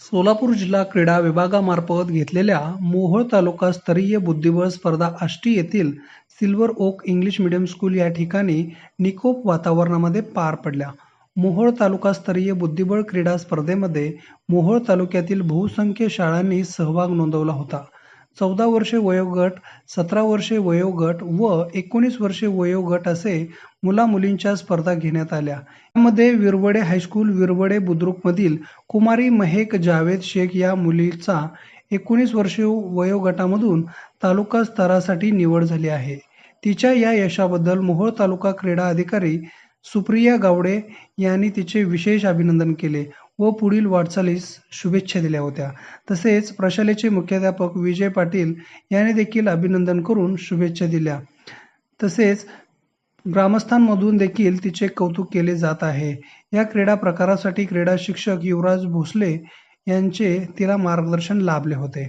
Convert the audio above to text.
सोलापूर जिल्हा क्रीडा विभागामार्फत घेतलेल्या मोहोळ तालुकास्तरीय बुद्धिबळ स्पर्धा आष्टी येथील silver oak English medium school या ठिकाणी निकोप वातावरणामध्ये पार पडल्या. मोहोळ तालुकास्तरीय बुद्धिबळ क्रीडा स्पर्धेमध्ये मोहोळ तालुक्यातील बहुसंख्य शाळांनी सहभाग नोंदवला होता. चौदा वर्षे वयोगट सतरा वर्षे वयोगट व एकोणीस वर्षे वयोगट असे मुला मुलींच्या स्पर्धा घेण्यात आल्या. यामध्ये विरवडे हायस्कूल विरवडे बुद्रुकमधील कुमारी महेक जावेद शेख या मुलीचा एकोणीस वर्षे वयोगटामधून तालुका स्तरासाठी निवड झाली आहे. तिच्या या यशाबद्दल मोहोळ तालुका क्रीडा अधिकारी सुप्रिया गावडे यांनी तिचे विशेष अभिनंदन केले. व पुढील वाटचालीस शुभेच्छा दिल्या होत्या. तसेच प्रशालेचे मुख्याध्यापक विजय पाटील यांनी देखील अभिनंदन करून शुभेच्छा दिल्या. तसेच ग्रामस्थांमधून देखील तिचे कौतुक केले जात आहे. या क्रीडा प्रकारासाठी क्रीडा शिक्षक युवराज भोसले यांचे तिला मार्गदर्शन लाभले होते.